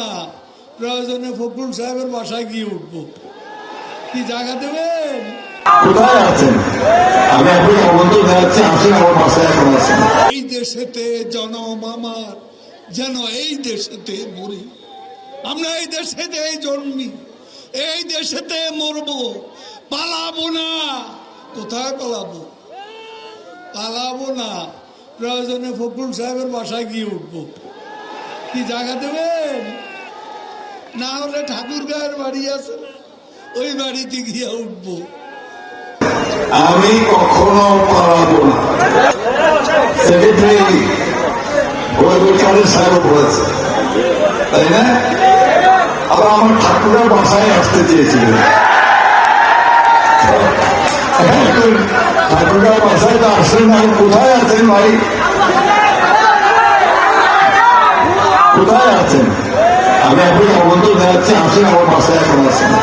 না। প্রয়োজনে ফখরুল সাহেবের বাসায় গিয়ে উঠবো। কি জায়গা দেবেন? কোথায় আছেন? আমি আপনাকে আমন্ত্রণ জানাচ্ছি আসেন আমার বাসায় এখন আছেন। এই দেশেতে জনম আমার যেন এই দেশেতে মরি। আমরা এই দেশেতে জন্মি এই দেশেতে মরব। পালাবো না। কোথায় পালাবো? পালাবো না। প্রয়োজনে ফখরুল সাহেবের বাসায় গিয়ে উঠবো। কি জায়গা দেবেন? না হলে ঠাকুর গায়ের বাড়ি আছে ওই বাড়িতে গিয়ে উঠবো। আমি কখনো ঠাকুরের বাসায় আসতে বাসায় তো আসলেন আমি কোথায় আছেন ভাই? কোথায় আছেন। আমি আপনাকে আমন্ত্রণ জানাচ্ছি আসেন আমার বাসায় এখন আছেন।